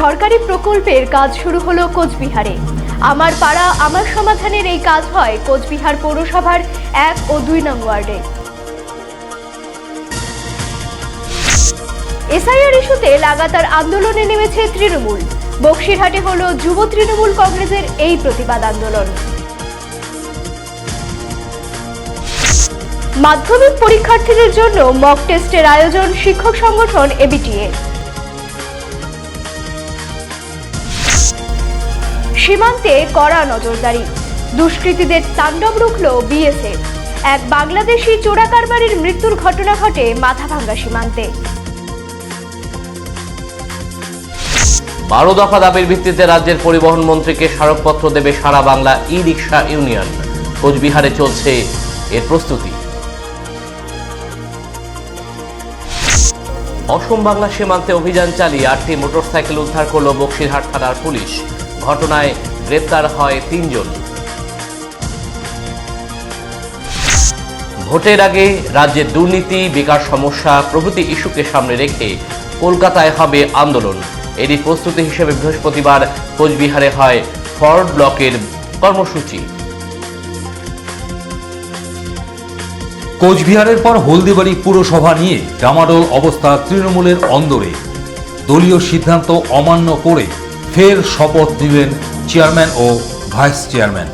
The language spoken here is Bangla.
সরকারি প্রকল্পের কাজ শুরু হলো কোচবিহারে। আমার পাড়া, আমার সমাধানের এই কাজ হয় কোচবিহার পৌরসভার এক ও দুই নং ওয়ার্ডে। এসআইআর ইস্যুতে লাগাতার আন্দোলনে নেমেছে তৃণমূল। বক্সিরহাটে হল যুব তৃণমূল কংগ্রেসের এই প্রতিবাদ আন্দোলন। মাধ্যমিক পরীক্ষার্থীদের জন্য মক টেস্টের আয়োজন শিক্ষক সংগঠন এবিটিএ সীমান্তে কড়া নজরদারি। দুষ্কৃতীদের তাণ্ডব রুখল বিএসএফ। এক বাংলাদেশি চোরা কারবারির মৃত্যুর ঘটনা ঘটে মাথাভাঙ্গা সীমান্তে। বারো দফা দাবির ভিত্তিতে রাজ্যের পরিবহন মন্ত্রীকে স্মারকপত্র দেবে সারা বাংলা ই রিক্সা ইউনিয়ন। কোচবিহারে চলছে এর প্রস্তুতি। অসম বাংলা সীমান্তে অভিযান চালিয়ে আটটি মোটরসাইকেল উদ্ধার করল বক্সিরহাট থানার পুলিশ। ঘটনায় গ্রেপ্তার হয় তিনজন। ভোটের আগে রাজ্যের দুর্নীতি, বেকার সমস্যা প্রভৃতি ইস্যুকে সামনে রেখে কলকাতায় হবে আন্দোলন। এরই প্রস্তুতি হিসেবে বৃহস্পতিবার কোচবিহারে হয় ফরওয়ার্ড ব্লকের কর্মসূচি। কোচবিহারের পর হলদিবাড়ি পুরসভা নিয়ে ডামাডোল অবস্থা তৃণমূলের অন্দরে। দলীয় সিদ্ধান্ত অমান্য করে ফের শপথ নিলেন চেয়ারম্যান ও ভাইস চেয়ারম্যান।